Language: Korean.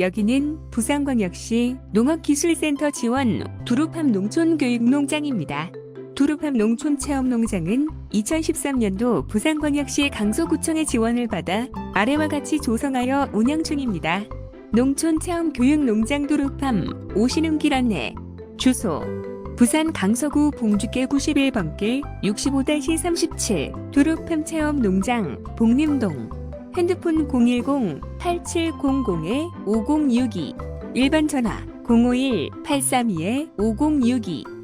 여기는 부산광역시 농업기술센터 지원 두루팜 농촌교육농장입니다. 두루팜 농촌체험농장은 2013년도 부산광역시 강서구청의 지원을 받아 아래와 같이 조성하여 운영 중입니다. 농촌체험교육농장 두루팜 오시는 길 안내 주소 부산 강서구 봉주계 91번길 65-37 두루팜 체험농장 복림동 핸드폰 010-8700-5062 일반 전화 051-832-5062